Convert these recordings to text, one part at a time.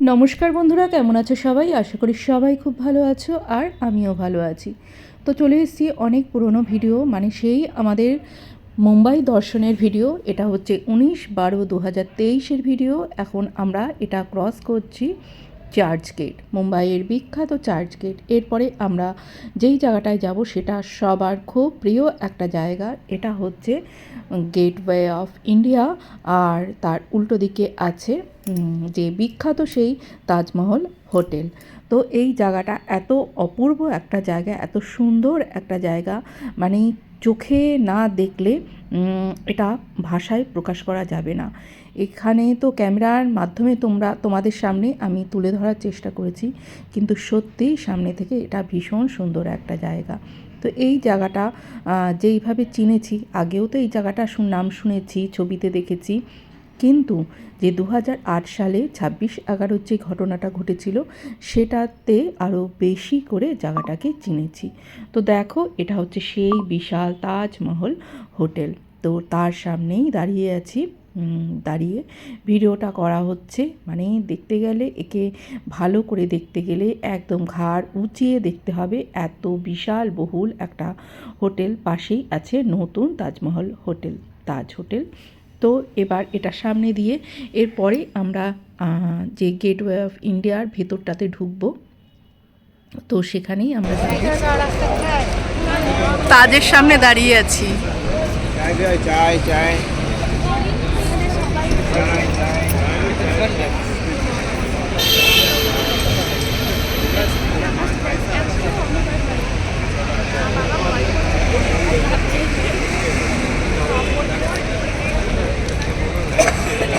নমস্কার বন্ধুরা, কেমন আছো সবাই? আশা করি সবাই খুব ভালো আছো আর আমিও ভালো আছি। তো চলে এসেছি অনেক পুরনো ভিডিও মানে সেই আমাদের মুম্বাই দর্শনের ভিডিও। এটা হচ্ছে উনিশ বারো দু হাজার তেইশের ভিডিও। এখন আমরা এটা ক্রস করছি। চার্চ গেট, মুম্বাইয়ের বিখ্যাত চার্চ গেট। এরপরে আমরা যেই জায়গাটায় যাব সেটা সবার খুব প্রিয় একটা জায়গা। এটা হচ্ছে গেটওয়ে অফ ইন্ডিয়া আর তার উল্টো দিকে আছে যে বিখ্যাত সেই তাজমহল হোটেল। তো এই জায়গাটা এত অপূর্ব একটা জায়গা, এত সুন্দর একটা জায়গা। মানে চোখে না দেখলে এটা ভাষায় প্রকাশ করা যাবে না। এখানে তো ক্যামেরার মাধ্যমে তোমরা, তোমাদের সামনে আমি তুলে ধরার চেষ্টা করেছি। কিন্তু সত্যিই সামনে থেকে এটা ভীষণ সুন্দর একটা জায়গা। তো এই জায়গাটা যেইভাবে চিনেছি, আগেও তো এই জায়গাটা নাম শুনেছি, ছবিতে দেখেছি। কিন্তু যে দু হাজার আট সালে ছাব্বিশ এগারোর যে ঘটনাটা ঘটেছিল, সেটাতে আরও বেশি করে জায়গাটাকে চিনেছি। তো দেখো, এটা হচ্ছে সেই বিশাল তাজমহল হোটেল। তো তার সামনেই দাঁড়িয়ে আছি দাঁড়িয়ে ভিডিওটা করা হচ্ছে। মানে দেখতে গেলে একে ভালো করে দেখতে গেলে একদম ঘাড় উঁচিয়ে দেখতে হবে। এত বিশাল বহুল একটা হোটেল পাশেই আছে নতুন তাজমহল হোটেল তাজ হোটেল। তো এবার এটা সামনে দিয়ে এরপরে আমরা যে গেটওয়ে অফ ইন্ডিয়ার ভেতরটাতে ঢুকবো। তো সেখানেই আমরা তাজের সামনে দাঁড়িয়ে আছি। চাই চাই।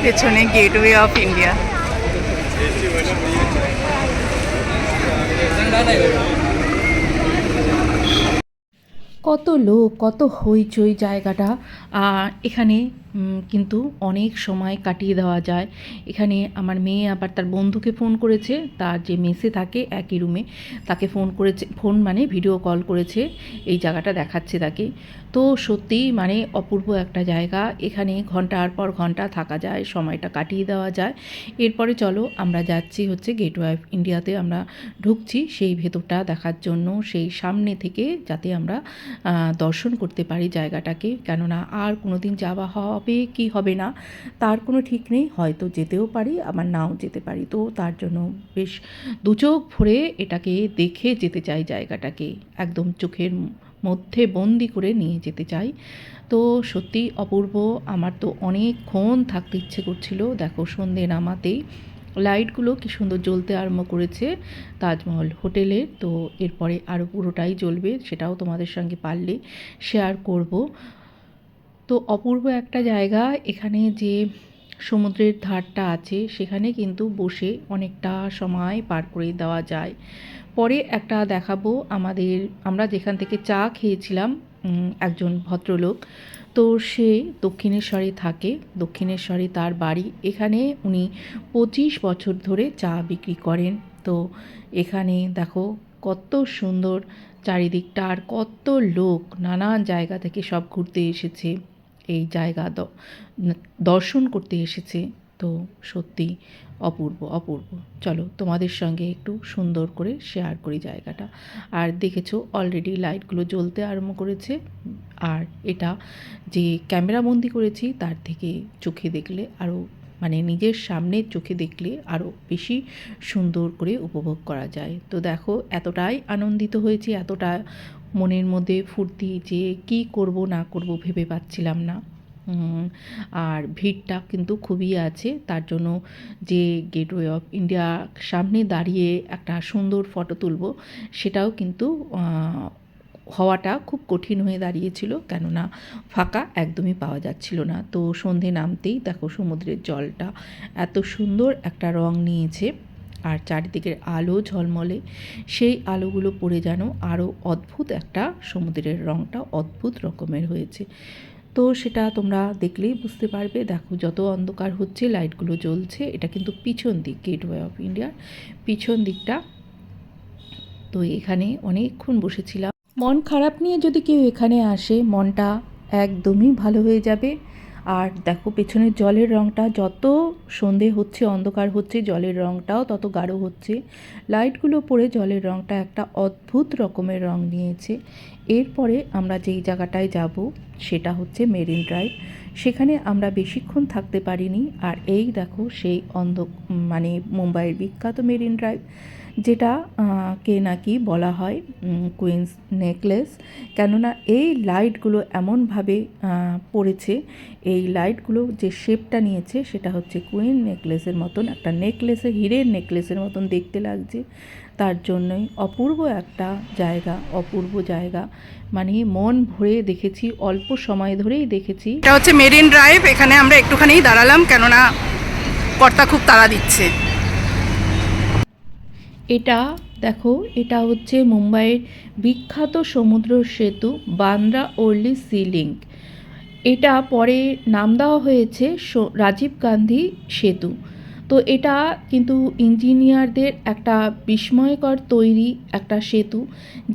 পেছনে গেটওয়ে অফ ইন্ডিয়া কত লোক কত হইচই জায়গাটা। এখানে কিন্তু অনেক সময় কাটিয়ে দেওয়া যায়। এখানে আমার মেয়ে আবার তার বন্ধুকে ফোন করেছে, তার যে মেসে থাকে একই রুমে তাকে ফোন করেছে, ফোন মানে ভিডিও কল করেছে, এই জায়গাটা দেখাচ্ছে তাকে। তো সত্যিই মানে অপূর্ব একটা জায়গা, এখানে ঘণ্টার পর ঘণ্টা থাকা যায়, সময়টা কাটিয়ে দেওয়া যায়। এরপরে চলো আমরা যাচ্ছি হচ্ছে গেটওয়ে অফ ইন্ডিয়াতে আমরা ঢুকছি সেই ভেতরটা দেখার জন্য, সেই সামনে থেকে যাতে আমরা দর্শন করতে পারি জায়গাটাকে। কেননা আর কোনো দিন যাওয়া হবে কি হবে না, তার কোনো ঠিক নেই, হয়তো যেতেও পারি, আবার নাও যেতে পারি। তো তার জন্য বেশ দু চোখ ভরে এটাকে দেখে যেতে চাই জায়গাটাকে, একদম চোখের মধ্যে বন্দি করে নিয়ে যেতে চাই। তো সত্যি অপূর্ব, আমার তো অনেকক্ষণ থাকতে ইচ্ছে করছিল, দেখো সন্ধে নামাতেই। লাইটগুলো কি সুন্দর জ্বলতে আরম্ভ করেছে তাজমহল হোটেলে, তো এরপরে আরও পুরোটাই জ্বলবে, সেটাও তোমাদের সঙ্গে পারলে শেয়ার করব। তো অপূর্ব একটা জায়গা। এখানে যে সমুদ্রের ধারটা আছে, সেখানে কিন্তু বসে অনেকটা সময় পার করে দেওয়া যায়। পরে একটা দেখাবো আমাদের, আমরা যেখান থেকে চা খেয়েছিলাম একজন ভদ্রলোক। তো সে দক্ষিণেশ্বরে থাকে, দক্ষিণেশ্বরে তার বাড়ি। এখানে উনি পঁচিশ বছর ধরে চা বিক্রি করেন। তো এখানে দেখো কত সুন্দর চারিদিকটা আর কত লোক, নানান জায়গা থেকে সব ঘুরতে এসেছে। এই জায়গা দর্শন করতে এসেছে। তো সত্যি অপূর্ব অপূর্ব। চলো তোমাদের সঙ্গে একটু সুন্দর করে শেয়ার করি জায়গাটা। আর দেখেছ অলরেডি লাইটগুলো জ্বলতে আরম্ভ করেছে। আর এটা যে ক্যামেরা বন্দি করেছি, তার থেকে চোখে দেখলে আরও মানে নিজের সামনে চোখে দেখলে আরও বেশি সুন্দর করে উপভোগ করা যায়। তো দেখো, এতটাই আনন্দিত হয়েছি, এতটা মনের মধ্যে ফুর্তি যে কি করব, না করব ভেবে পাচ্ছিলাম না। আর ভিড়টা কিন্তু খুবই আছে। তার জন্য যে গেটওয়ে অফ ইন্ডিয়া সামনে দাঁড়িয়ে একটা সুন্দর ফটো তুলব, সেটাও কিন্তু হওয়াটা খুব কঠিন হয়ে দাঁড়িয়েছিল। কেননা ফাঁকা একদমই পাওয়া যাচ্ছিল না। তো সন্ধে নামতেই দেখো সমুদ্রের জলটা এত সুন্দর একটা রং নিয়েছে। আর চারিদিকের আলো ঝলমলে, সেই আলোগুলো পড়ে যেন আরও অদ্ভুত একটা সমুদ্রের রংটা অদ্ভুত রকমের হয়েছে। তো সেটা তোমরা দেখলেই বুঝতে পারবে। দেখো, যত অন্ধকার হচ্ছে, লাইটগুলো জ্বলছে। এটা কিন্তু পিছন দিক, গেটওয়ে অফ ইন্ডিয়ার পিছন দিকটা। তো এখানে অনেকক্ষণ বসেছিলাম। মন খারাপ নিয়ে যদি কেউ এখানে আসে, মনটা একদমই ভালো হয়ে যাবে। আর দেখো, পেছনের জলের রঙটা যত সন্ধে হচ্ছে, অন্ধকার হচ্ছে, জলের রঙটাও তত গাঢ় হচ্ছে। লাইটগুলো পড়ে জলের রঙটা একটা অদ্ভুত রকমের রং নিয়েছে। এরপরে আমরা যেই জায়গাটায় যাব, সেটা হচ্ছে মেরিন ড্রাইভ। সেখানে আমরা বেশিক্ষণ থাকতে পারিনি। আর এই দেখো, সেই অন্ধ মানে মুম্বাইয়ের বিখ্যাত মেরিন ড্রাইভ। যেটা কে নাকি বলা হয় কুইন্স নেকলেস কেননা এই লাইটগুলো এমনভাবে পড়েছে, এই লাইটগুলো যে শেপটা নিয়েছে, সেটা হচ্ছে কুইন নেকলেসের মতন, একটা নেকলেসে হীরের নেকলেসের মতন দেখতে লাগছে। তার জন্যই অপূর্ব একটা জায়গা, অপূর্ব জায়গা। মানে মন ভরে দেখেছি, অল্প সময় ধরেই দেখেছি। এটা হচ্ছে মেরিন ড্রাইভ, এখানে আমরা একটুখানি দাঁড়ালাম, কেননা কর্তা খুব তাড়া দিচ্ছে। এটা, দেখো, এটা হচ্ছে মুম্বাইয়ের বিখ্যাত সমুদ্র সেতু বান্দ্রা ওর্লি সি লিঙ্ক। এটা পরে নাম দেওয়া হয়েছে রাজীব গান্ধী সেতু। তো এটা কিন্তু ইঞ্জিনিয়ারদের একটা বিস্ময়কর তৈরি একটা সেতু,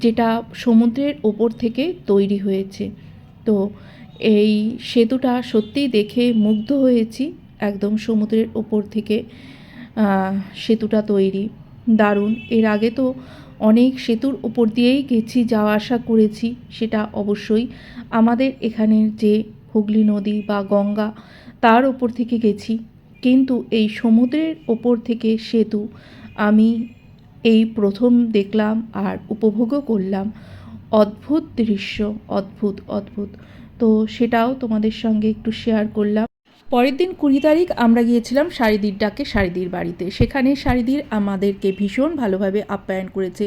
যেটা সমুদ্রের ওপর থেকে তৈরি হয়েছে। তো এই সেতুটা সত্যিই দেখে মুগ্ধ হয়েছি, একদম সমুদ্রের ওপর থেকে সেতুটা তৈরি। দারুণ। এর আগে তো অনেক সেতুর ওপর দিয়েই গেছি, যাওয়া আসা করেছি, সেটা অবশ্যই। আমাদের এখানের যে হুগলি নদী বা গঙ্গা, তার ওপর থেকে গেছি। কিন্তু এই সমুদ্রের ওপর থেকে সেতু আমি এই প্রথম দেখলাম আর উপভোগও করলাম। অদ্ভুত দৃশ্য, অদ্ভুত অদ্ভুত। তো সেটাও তোমাদের সঙ্গে একটু শেয়ার করলাম। পরের দিন কুড়ি তারিখ আমরা গিয়েছিলাম শারিদির ডাকে শারিদির বাড়িতে। সেখানে শারিদির আমাদেরকে ভীষণ ভালোভাবে আপ্যায়ন করেছে।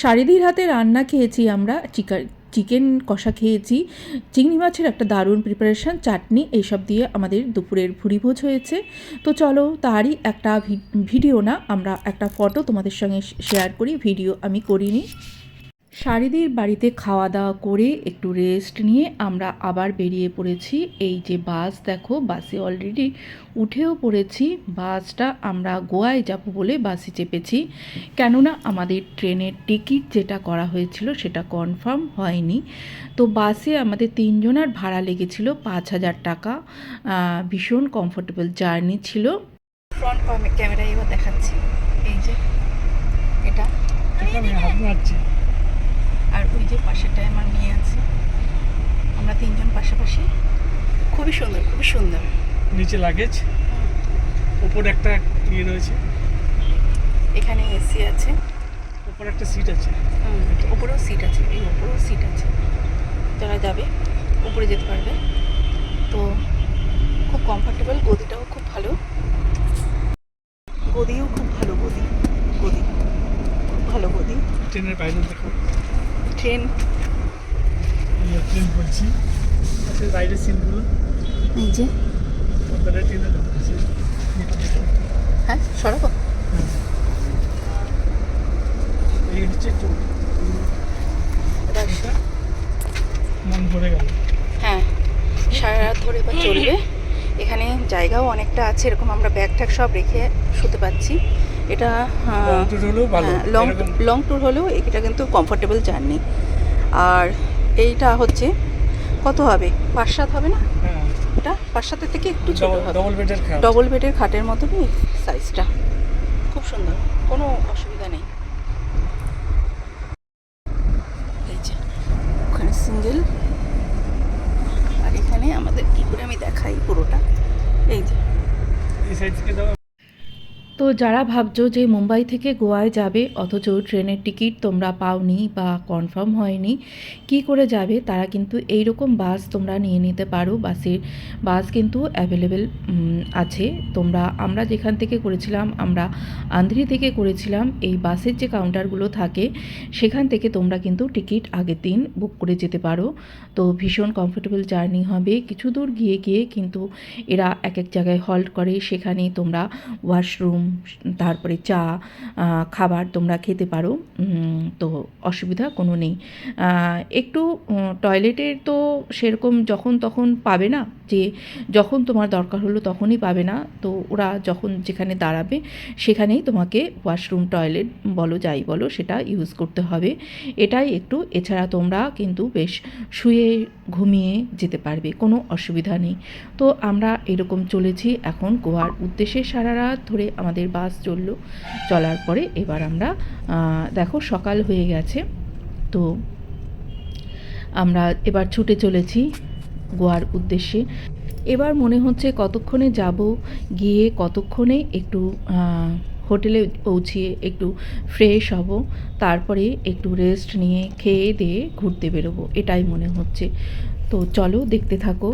শারিদির হাতে রান্না খেয়েছি আমরা, চিকা, চিকেন কষা খেয়েছি, চিংড়ি মাছের একটা দারুণ প্রিপারেশন চাটনি, এইসব দিয়ে আমাদের দুপুরের ভুরিভোজ হয়েছে। তো চলো, তারই একটা ভিডিও না, আমরা একটা ফটো তোমাদের সঙ্গে শেয়ার করি, ভিডিও আমি করিনি। শারিদির বাড়িতে খাওয়া দাওয়া করে একটু রেস্ট নিয়ে আমরা আবার বেরিয়ে পড়েছি। এই যে বাস দেখো বাসে অলরেডি উঠেও পড়েছি। বাসটা আমরা গোয়ায় যাব বলে বাসে চেপেছি। কেননা আমাদের ট্রেনের টিকিট যেটা করা হয়েছিল সেটা কনফার্ম হয়নি। তো বাসে আমাদের তিনজনার ভাড়া লেগেছিল পাঁচ হাজার টাকা। ভীষণ কমফোর্টেবল জার্নি ছিল। ফ্রন্ট ক্যামেরায় এবার দেখাচ্ছি। এই যে এটা আর ওই যে পাশেটায় আমার মেয়ে আছে আমরা তিনজন পাশাপাশি খুবই সুন্দর খুবই সুন্দর। নিচে লাগেজ ওপরে একটা ইয়ে রয়েছে। এখানে এসি আছে। ওপরে একটা সিট আছে। হুম, ওপরেও সিট আছে এই ওপরেও সিট আছে। যারা যাবে উপরে যেতে পারবে। তো খুব কমফোর্টেবল গদিটাও খুব ভালো। গদিও খুব ভালো গদি গদি। খুব ভালো গদি। ট্রেনের বাইরে দেখো। ট্রেন বলছি বাইরের সিনগুলো এই যে হ্যাঁ সরাবো। এই হচ্ছে মন ভরে গেল হ্যাঁ সারা রাত ধরে বা চলবে। এখানে জায়গাও অনেকটা আছে এরকম আমরা ব্যাগ ট্যাগ সব রেখে শুতে পাচ্ছি। এটা লং লং ট্যুর হলেও এটা কিন্তু কমফোর্টেবল জার্নি আর এইটা হচ্ছে কত হবে? পাঁচ সাত হবে না? হ্যাঁ। এটা পাঁচ সাতের থেকে একটু ছোট হবে। ডবল বেডের ডবল বেডের খাটের মতনই সাইজটা খুব সুন্দর। কোনো অসুবিধা নেই এই যে ওখানে সিঙ্গেল আর এখানে আমাদের কি করে আমি দেখাই পুরোটা এই যে এই সাইড থেকে দাও তো যারা ভাবছ যে মুম্বাই থেকে গোয়ায় যাবে, অথচ ট্রেনের টিকিট তোমরা পাওনি বা কনফার্ম হয়নি, কি করে যাবে? তারা কিন্তু এই রকম বাস তোমরা নিয়ে নিতে পারো। বাসের, বাস কিন্তু অ্যাভেলেবেল আছে। তোমরা, আমরা যেখান থেকে করেছিলাম, আমরা আন্ধ্রি থেকে করেছিলাম, এই বাসের যে কাউন্টারগুলো থাকে, সেখান থেকে তোমরা কিন্তু টিকিট আগের দিন বুক করে যেতে পারো। তো ভীষণ কমফোর্টেবল জার্নি হবে। কিছু দূর গিয়ে গিয়ে কিন্তু এরা এক এক জায়গায় হল্ট করে। সেখানে তোমরা ওয়াশরুম তারপরে চা খাবার তোমরা খেতে পারো। তো অসুবিধা কোনো নেই। একটু টয়লেটের তো সেরকম যখন তখন পাবে না, যে যখন তোমার দরকার হলো তখনই পাবে না। তো ওরা যখন যেখানে দাঁড়াবে, সেখানেই তোমাকে ওয়াশরুম, টয়লেট বলো, যাই বলো, সেটা ইউজ করতে হবে। এটাই একটু, এছাড়া তোমরা কিন্তু বেশ শুয়ে ঘুমিয়ে যেতে পারবে, কোনো অসুবিধা নেই। তো আমরা এরকম চলেছি। এখন গোয়ার উদ্দেশ্যে সারা রাত ধরে আমাদের বাস চলল। চলার পরে এবার আমরা দেখো সকাল হয়ে গেছে। তো আমরা এবার ছুটে চলেছি গোয়ার উদ্দেশ্যে। এবার মনে হচ্ছে কতক্ষণে যাব, গিয়ে কতক্ষণে একটু হোটেলে পৌঁছিয়ে একটু ফ্রেশ হব, তারপরে একটু রেস্ট নিয়ে খেয়ে দিয়ে ঘুরতে বেরোবো, এটাই মনে হচ্ছে। তো চলো দেখতে থাকো।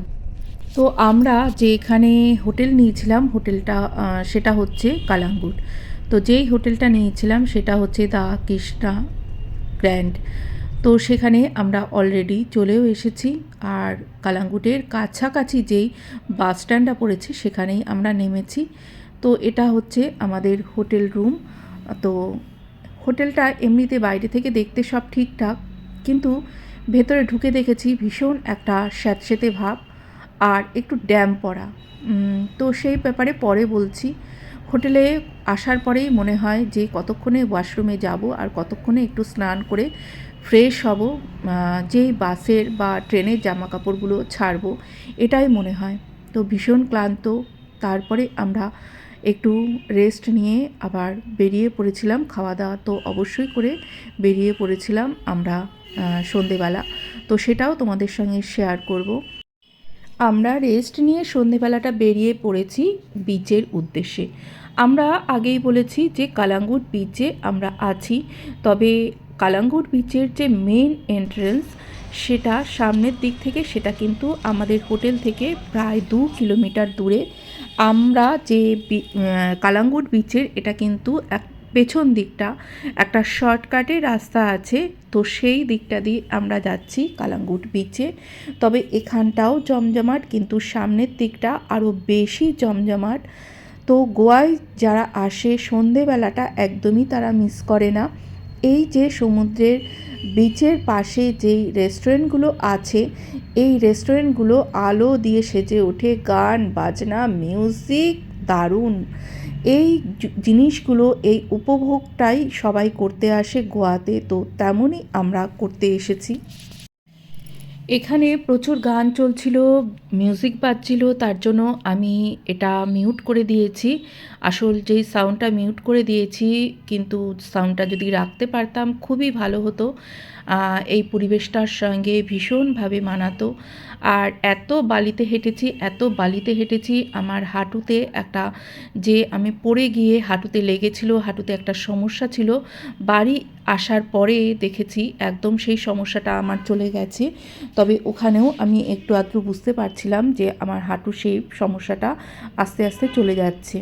তো আমরা যে এখানে হোটেল নিয়েছিলাম, হোটেলটা সেটা হচ্ছে কালাঙ্গুট তো যেই হোটেলটা নিয়েছিলাম, সেটা হচ্ছে দা কৃষ্ণা গ্র্যান্ড। তো সেখানে আমরা অলরেডি চলেও এসেছি আর কালাঙ্গুটের কাছাকাছি যেই বাস স্ট্যান্ডটা পড়েছে, সেখানেই আমরা নেমেছি। তো এটা হচ্ছে আমাদের হোটেল রুম। তো হোটেলটা এমনিতে বাইরে থেকে দেখতে সব ঠিকঠাক, কিন্তু ভেতরে ঢুকে দেখেছি ভীষণ একটা স্যাঁতস্যাঁতে ভাব। আর একটু ড্যাম পড়া। তো সেই ব্যাপারে পরে বলছি। হোটেলে আসার পরেই মনে হয় যে কতক্ষণে ওয়াশরুমে যাব আর কতক্ষণে একটু স্নান করে ফ্রেশ হব যেই বাসের বা ট্রেনের জামা কাপড়গুলো ছাড়বো, এটাই মনে হয়। তো ভীষণ ক্লান্ত। তারপরে আমরা একটু রেস্ট নিয়ে আবার বেরিয়ে পড়েছিলাম খাওয়া দাওয়া তো অবশ্যই করে বেরিয়ে পড়েছিলাম আমরা সন্ধেবেলা। তো সেটাও তোমাদের সঙ্গে শেয়ার করব। আমরা রেস্ট নিয়ে সন্ধেবেলাটা বেরিয়ে পড়েছি বিচের উদ্দেশ্যে। আমরা আগেই বলেছি যে কালাঙ্গুট বিচে আমরা আছি, তবে কালাঙ্গুট বিচের যে মেন এন্ট্রেন্স সেটা সামনের দিক থেকে, সেটা কিন্তু আমাদের হোটেল থেকে প্রায় দু কিলোমিটার দূরে। আমরা যে কালাঙ্গুট বিচের এটা কিন্তু এক পেছন দিকটা, একটা শর্টকাটে রাস্তা আছে, তো সেই দিকটা দিয়ে আমরা যাচ্ছি কালাঙ্গুট বিচে তবে এখানটাও জমজমাট, কিন্তু সামনের দিকটা আরও বেশি জমজমাট। তো গোয়ায় যারা আসে, সন্ধেবেলাটা একদমই তারা মিস করে না। এই যে সমুদ্রের বিচের পাশে যেই রেস্টুরেন্টগুলো আছে, এই রেস্টুরেন্টগুলো আলো দিয়ে সেজে ওঠে, গান, বাজনা মিউজিক দারুণ। এই জিনিসগুলো এই উপভোগটাই সবাই করতে আসে গোয়াতে, তো তেমনই আমরা করতে এসেছি। এখানে প্রচুর গান চলছিল মিউজিক বাজছিল, তার জন্য আমি এটা মিউট করে দিয়েছি। আসল যেই সাউন্ডটা মিউট করে দিয়েছি, কিন্তু সাউন্ডটা যদি রাখতে পারতাম খুবই ভালো হতো। এই পরিবেশটার সঙ্গে ভীষণভাবে মানাতো। আর এত বালিতে হেঁটেছি, এত বালিতে হেঁটেছি, আমার হাঁটুতে একটা যে আমি পড়ে গিয়ে হাঁটুতে লেগেছিল, হাঁটুতে একটা সমস্যা ছিল, বাড়ি আসার পরে দেখেছি একদম সেই সমস্যাটা আমার চলে গেছে। তবে ওখানেও আমি একটু আধটু বুঝতে পারছিলাম যে আমার হাঁটু সেই সমস্যাটা আস্তে আস্তে চলে যাচ্ছে।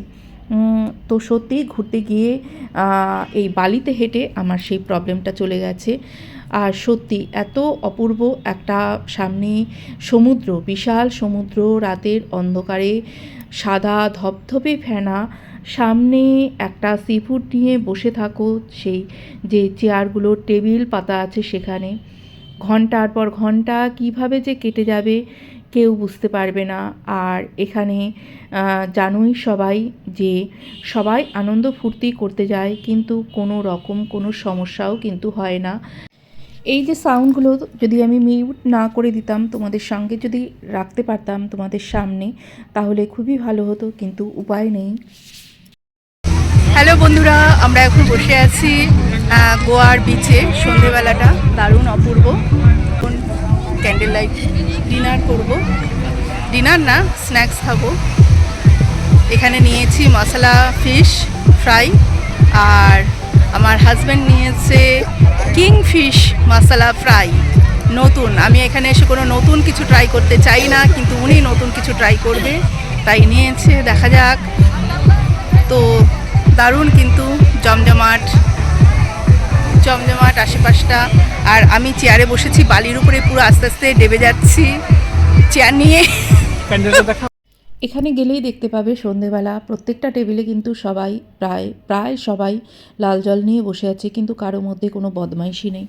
তো সত্যি ঘুরতে গিয়ে এই বালিতে হেঁটে আমার সেই প্রবলেমটা চলে গেছে। আর সত্যি এত অপূর্ব একটা সামনে সমুদ্র, বিশাল সমুদ্র রাতের অন্ধকারে, সাদা ধপধপে ফেনা, সামনে একটা সি ফুড নিয়ে বসে থাকো সেই যে চেয়ারগুলো, টেবিল পাতা আছে সেখানে। ঘণ্টার পর ঘণ্টা কীভাবে যে কেটে যাবে কেউ বুঝতে পারবে না। আর এখানে জানোই সবাই যে সবাই আনন্দ ফুর্তি করতে যায়, কিন্তু কোনো রকম কোনো সমস্যাও কিন্তু হয় না। এই যে সাউন্ডগুলো যদি আমি মিউট না করে দিতাম, তোমাদের সঙ্গে যদি রাখতে পারতাম তোমাদের সামনে, তাহলে খুবই ভালো হতো, কিন্তু উপায় নেই। হ্যালো বন্ধুরা, আমরা এখন বসে আছি গোয়ার বিচে সন্ধেবেলাটা দারুণ অপূর্ব। ক্যান্ডেল লাইট ডিনার করব। ডিনার না স্ন্যাক্স খাব। এখানে নিয়েছি মশলা ফিশ ফ্রাই আর আমার হাজব্যান্ড নিয়েছে কিং ফিশ মশলা ফ্রাই নতুন। আমি এখানে এসে কোনো নতুন কিছু ট্রাই করতে চাই না, কিন্তু উনি নতুন কিছু ট্রাই করবে, তাই নিয়েছে, দেখা যাক। তো দারুণ কিন্তু জমজমাট জমজমাট আশেপাশটা। আর আমি চেয়ারে বসেছি, বালির উপরে পুরো আস্তে আস্তে ডেবে যাচ্ছি। চেয়ার নিয়ে এখানে গেলেই দেখতে পাবে সন্ধেবেলা প্রত্যেকটা টেবিলে কিন্তু সবাই প্রায় প্রায় সবাই লাল জল নিয়ে বসে আছে, কিন্তু কারও মধ্যে কোনো বদমাইশি নেই।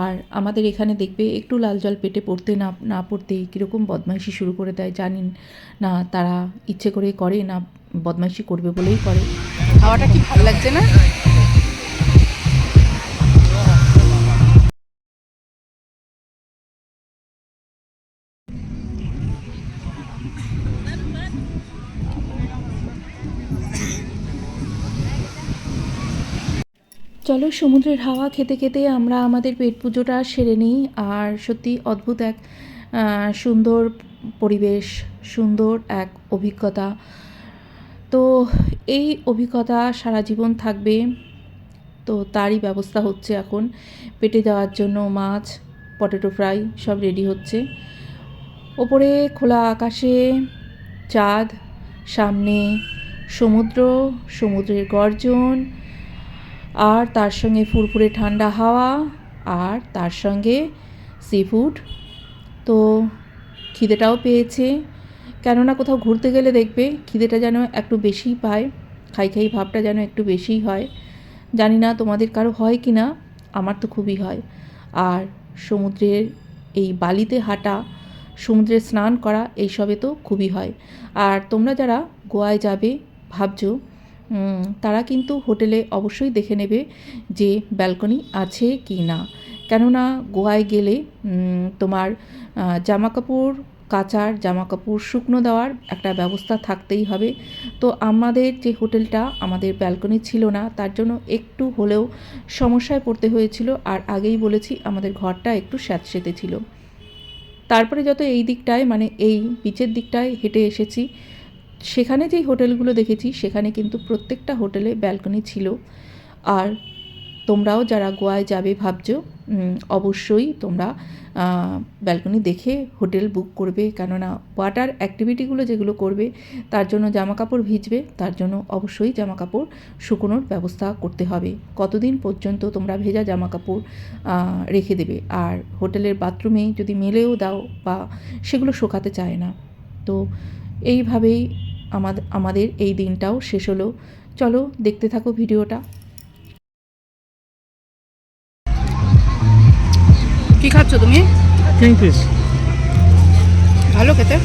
আর আমাদের এখানে দেখবে একটু লাল জল পেটে পড়তে না না পড়তেই কীরকম বদমাইশি শুরু করে দেয়, জানিন না তারা ইচ্ছে করে করে না বদমাইশি করবে বলেই করে। খাওয়াটা কি ভালো লাগছে না? চলো সমুদ্রের হাওয়া খেতে খেতে আমরা আমাদের পেট পুজোটা সেরে নিই। আর সত্যি অদ্ভুত এক সুন্দর পরিবেশ, সুন্দর এক অভিজ্ঞতা। তো এই অভিজ্ঞতা সারা জীবন থাকবে। তো তারই ব্যবস্থা হচ্ছে এখন। পেটে দেওয়ার জন্য মাছ, পটেটো ফ্রাই সব রেডি হচ্ছে। ওপরে খোলা আকাশে চাঁদ, সামনে সমুদ্র, সমুদ্রের গর্জন আর তার সঙ্গে ফুরফুরে ঠান্ডা হাওয়া, আর তার সঙ্গে সি ফুড তো খিদেটাও পেয়েছে। কেননা কোথাও ঘুরতে গেলে দেখবে খিদেটা যেন একটু বেশিই পায়, খাই খাই ভাবটা যেন একটু বেশিই হয়। জানি না তোমাদের কারও হয় কি না, আমার তো খুবই হয়। আর সমুদ্রের এই বালিতে হাঁটা, সমুদ্রে স্নান করা, এইসবে তো খুবই হয়। আর তোমরা যারা গোয়ায় যাবে, ভাবছ তারা কিন্তু হোটেলে অবশ্যই দেখে নেবে যে ব্যালকনি আছে কি না। কেননা গোয়ায় গেলে তোমার জামা কাপড় কাচার জামা কাপড় শুকনো দেওয়ার একটা ব্যবস্থা থাকতেই হবে। তো আমাদের যে হোটেলটা আমাদের ব্যালকনি ছিল না, তার জন্য একটু হলেও সমস্যায় পড়তে হয়েছিল আর আগেই বলেছি আমাদের ঘরটা একটু স্যাঁতসেঁতে ছিল। তারপরে যত এই দিকটায় মানে এই বিচের দিকটায় হেঁটে এসেছি সেখানে যেই হোটেলগুলো দেখেছি, সেখানে কিন্তু প্রত্যেকটা হোটেলে ব্যালকনি ছিল। আর তোমরাও যারা গোয়ায় যাবে ভাবছ অবশ্যই তোমরা ব্যালকনি দেখে হোটেল বুক করবে। কেননা ওয়াটার অ্যাক্টিভিটিগুলো যেগুলো করবে, তার জন্য জামা কাপড় ভিজবে, তার জন্য অবশ্যই জামা কাপড় শুকোনোর ব্যবস্থা করতে হবে। কতদিন পর্যন্ত তোমরা ভেজা জামা কাপড় রেখে দেবে? আর হোটেলের বাথরুমে যদি মেলেও দাও বা সেগুলো শোকাতে চায় না। তো এইভাবেই আমাদের আমাদের এই দিনটাও শেষ হলো। চলো দেখতে থাকো ভিডিওটা। কি খাচ্ছ তুমি? কিংফিশ ভালো খেতে।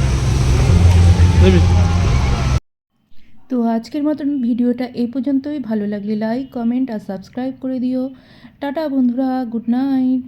তো আজকের মতন ভিডিওটা এই পর্যন্তই। ভালো লাগলে লাইক কমেন্ট আর সাবস্ক্রাইব করে দিও। টাটা বন্ধুরা গুড নাইট